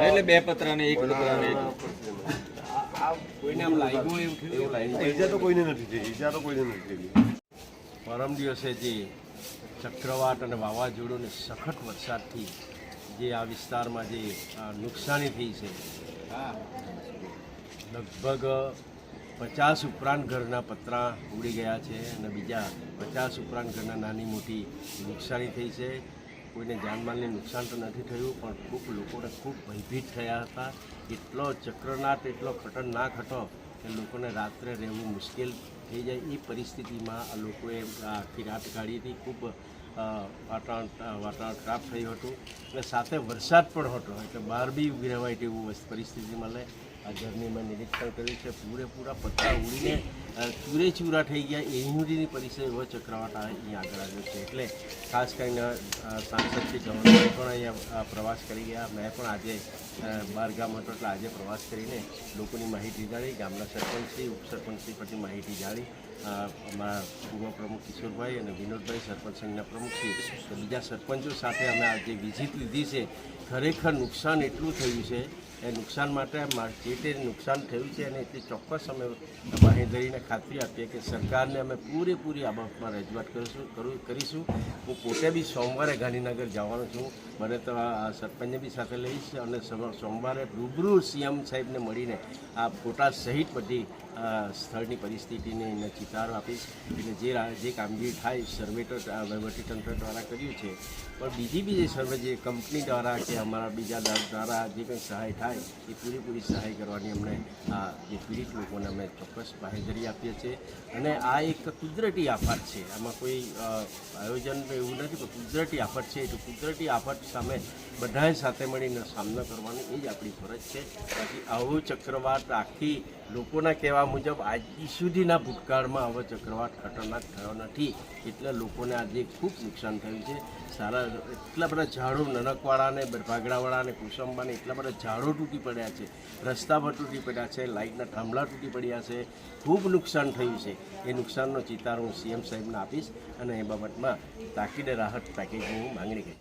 એટલે બે પતરા ને એક પતરા ને એક કોઈને ઈજા તો નથી થઈ. ઈજા તો કોઈને નથી થઈ. પરમ દિવસે જે ચક્રવાત અને વાવાઝોડું ને સખત વરસાદથી જે આ વિસ્તારમાં જે નુકસાની થઈ છે લગભગ પચાસ ઉપરાંત ઘરના પતરા ઉડી ગયા છે અને બીજા પચાસ ઉપરાંત ઘરના નાની મોટી નુકસાની થઈ છે. કોઈને જાનમાલને નુકસાન તો નથી થયું, પણ ખૂબ લોકોને ખૂબ ભયભીત થયા હતા. એટલો ચક્રનાથ, એટલો ખતરનાક હતો કે લોકોને રાત્રે રહેવું મુશ્કેલ થઈ જાય. એ પરિસ્થિતિમાં આ લોકોએ આખી રાત કાઢી હતી. ખૂબ વાતાવરણ વાતાવરણ ખરાબ થયું હતું. અને સાથે વરસાદ પણ હતો. એટલે બહાર બી રહેવાય તેવું પરિસ્થિતિ મળે આ જર્ની મેં નિરીક્ષણ કર્યું છે, પૂરેપૂરા પત્તા ઉડીને ચૂરેચૂરા ચૂરે ચૂરા થઈ ગયા. એ સુધીની પરિસ્થિતિ એવો ચક્રવાત અહીં આગળ આવ્યો છે. એટલે ખાસ કરીને સાંસદ શ્રી ગવર્નર પણ અહીંયા પ્રવાસ કરી ગયા. મેં પણ આજે બાર ગામ હતો એટલે આજે પ્રવાસ કરીને લોકોની માહિતી જાણી, ગામના સરપંચશ્રી, ઉપસરપંચશ્રી પરથી માહિતી જાણી. અમારા પૂર્વ પ્રમુખ કિશોરભાઈ અને વિનોદભાઈ સરપંચ સંઘના પ્રમુખશ્રી તો બીજા સરપંચો સાથે અમે આજે વિઝિટ લીધી છે. ખરેખર નુકસાન એટલું થયું છે એ નુકસાન માટે જે તે નુકસાન થયું છે અને તે ચોક્કસ અમે બાંહેધરીને ખાતરી આપીએ કે સરકારને અમે પૂરેપૂરી આ બાબતમાં રજૂઆત કરીશું, કરું, કરીશું. હું પોતે બી સોમવારે ગાંધીનગર જવાનો છું. મને તો સરપંચને બી સાથે લઈશ અને સમ- સોમવારે રૂબરૂ સીએમ સાહેબને મળીને આ ફોટા સહિત બધી સ્થળની પરિસ્થિતિને એને ચિતારો આપીશ. એટલે જે જે કામગીરી થાય સર્વે તો, આ વહીવટીતંત્ર દ્વારા કર્યું છે. પણ બીજી બી જે સર્વે, જે કંપની દ્વારા કે અમારા બીજા દ્વારા જે કંઈ સહાય થાય, એ પૂરેપૂરી સહાય કરવાની અમને આ જે પીડિત લોકોને અમે ચોક્કસ બાહેધરી આપીએ છીએ. અને આ એક કુદરતી આફત છે. આમાં કોઈ આયોજન એવું નથી, પણ કુદરતી આફત છે. તો કુદરતી આફત સામે બધાએ સાથે મળીને સામનો કરવાનો એ જ આપણી ફરજ છે. બાકી આવું ચક્રવાત આખી લોકોના કહેવા મુજબ આજ સુધીના ભૂતકાળમાં આવો ચક્રવાત ખતરનાક થયો નથી. એટલે લોકોને આજે ખૂબ નુકસાન થયું છે. સારા એટલા બધા ઝાડો નનકવાળા ને ભાગડાવાળા કુસંબાને એટલા બધા ઝાડો તૂટી પડ્યા છે. રસ્તા પર તૂટી પડ્યા છે, લાઇટના થાંભલા તૂટી પડ્યા છે. ખૂબ નુકસાન થયું છે. એ નુકસાનનો ચિતાર હું સીએમ સાહેબને આપીશ અને એ બાબતમાં તાકીદે રાહત પેકેજની હું માંગણી કરીશ.